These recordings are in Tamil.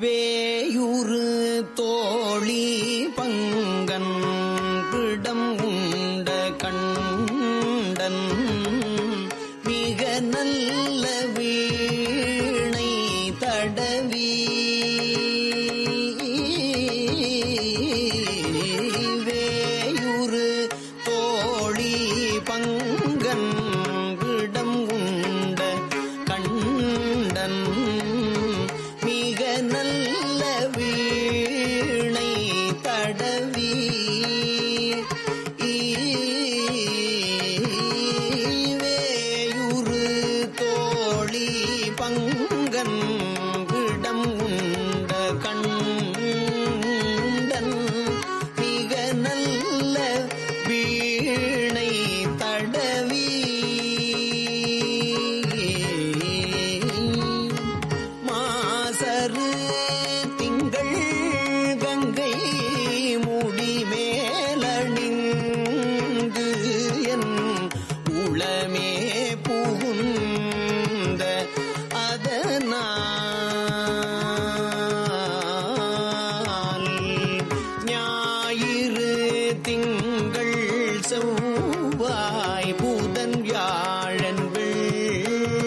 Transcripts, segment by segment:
வேயுறு தோழி பங்கு சரு திங்கள் கங்கை மூடி மேலணிந்து என் உளமே புகுந்த அதனால் ஞாயிறு திங்கள் செவ்வாய் பூதன் வியாழன் வெள்ளி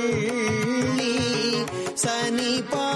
சனி பா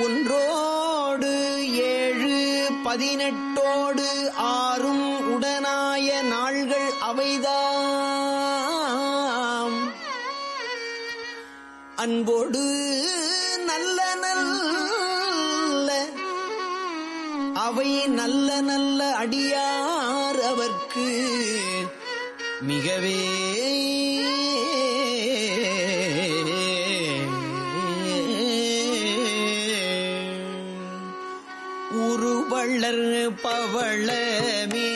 ஒன்றோடு ஏழு பதினெட்டோடு ஆறும் உடனாய நாள்கள் அவைதாம். அன்போடு நல்ல நல்ல அவை நல்ல நல்ல அடியார் அவர்க்கு மிகவே பள்ளர் பவளமே.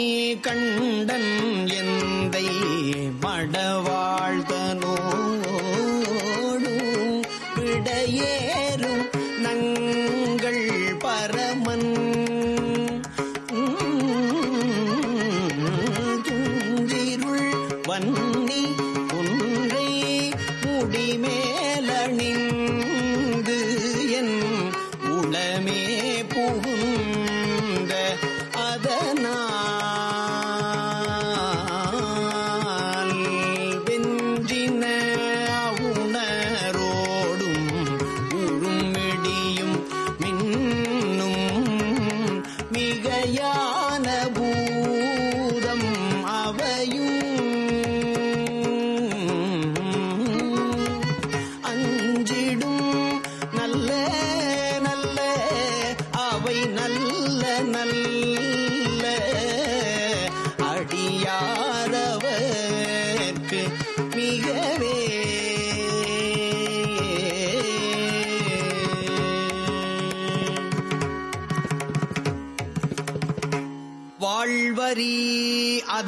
morning.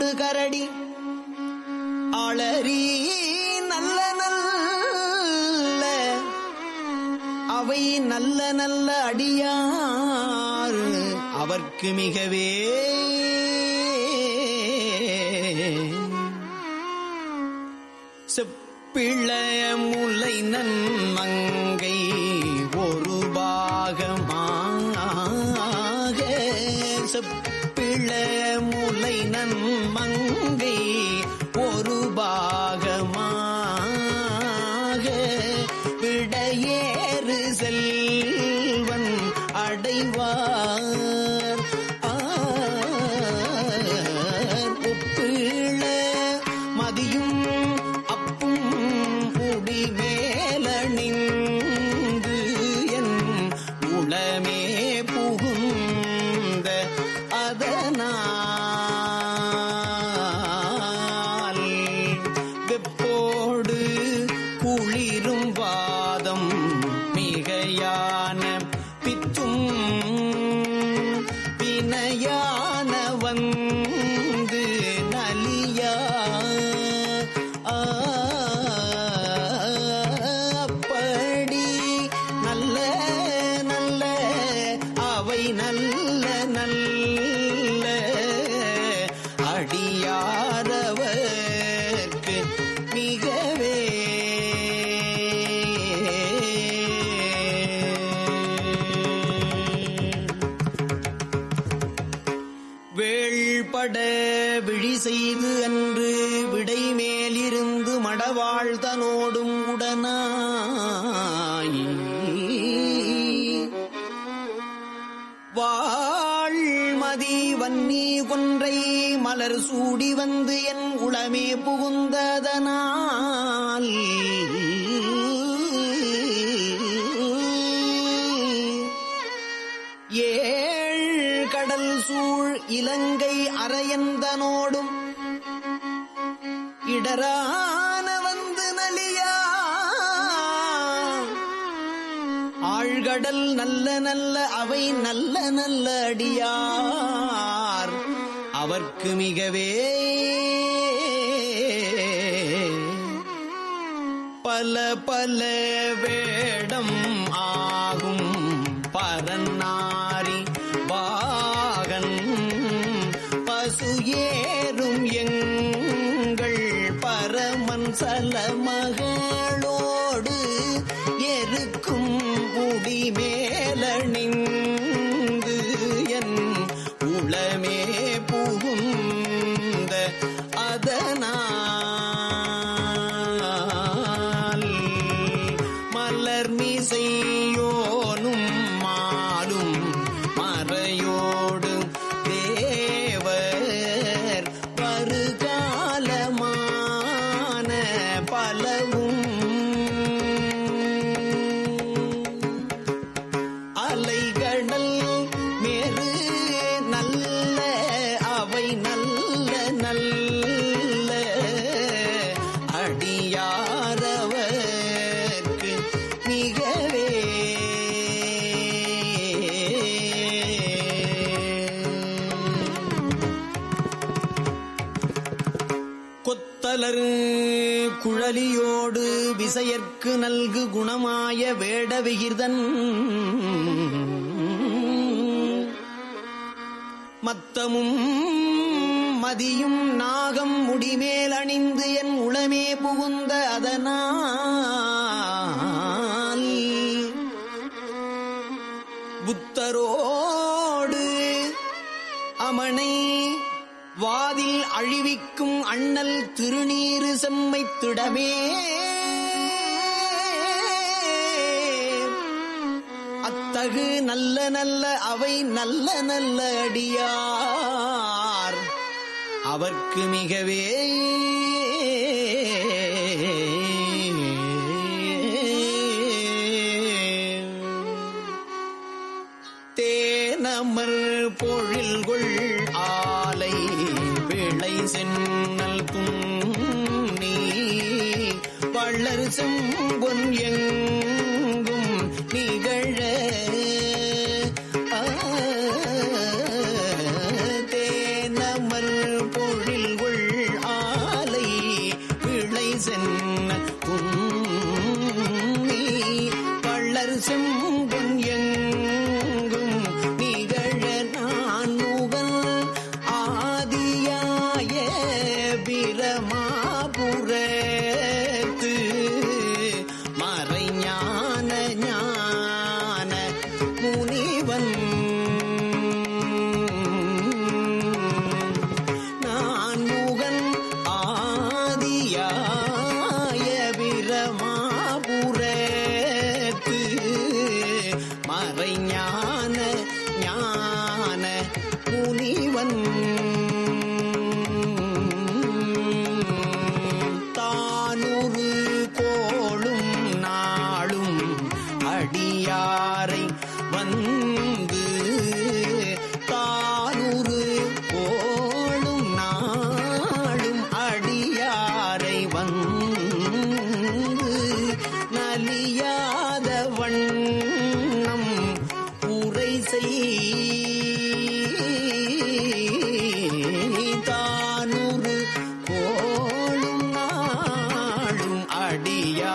நாகமோடு கரடி அளறி நல்ல நல்ல அவை நல்ல நல்ல அடியார் அவர்க்கு மிகவே செப்பிளைய முலை நன்மங்கை மங்கை ஒரு பாகமா? மன்னி கொன்றை மலர் சூடி வந்து என் உளமே புகுந்ததனால். ஏழ் கடல் சூழ் இலங்கை அரையந்தனோடும் இடரான வந்து நலியா. ஆழ்கடல் நல்ல நல்ல அவை நல்ல நல்ல அடியா. அவர்க்கு மிகவே பல பல வேடம் இசையற்கு நல்கு குணமாய வேட விகிர்தன் மத்தமும் மதியும் நாகம் முடிமேல் அணிந்து என் உளமே புகுந்த அதனால். புத்தரோடு அமனை வாதில் அழிவிக்கும் அண்ணல் திருநீறு செம்மைத்திடமே தகு நல்ல நல்ல அவை நல்ல நல்ல அடியார். அவர்க்கு மிகவே தேனமர் பொழில்கொள் ஆலை விளை சென்னல் துணி வளர் செம்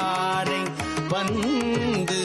பாறை வந்து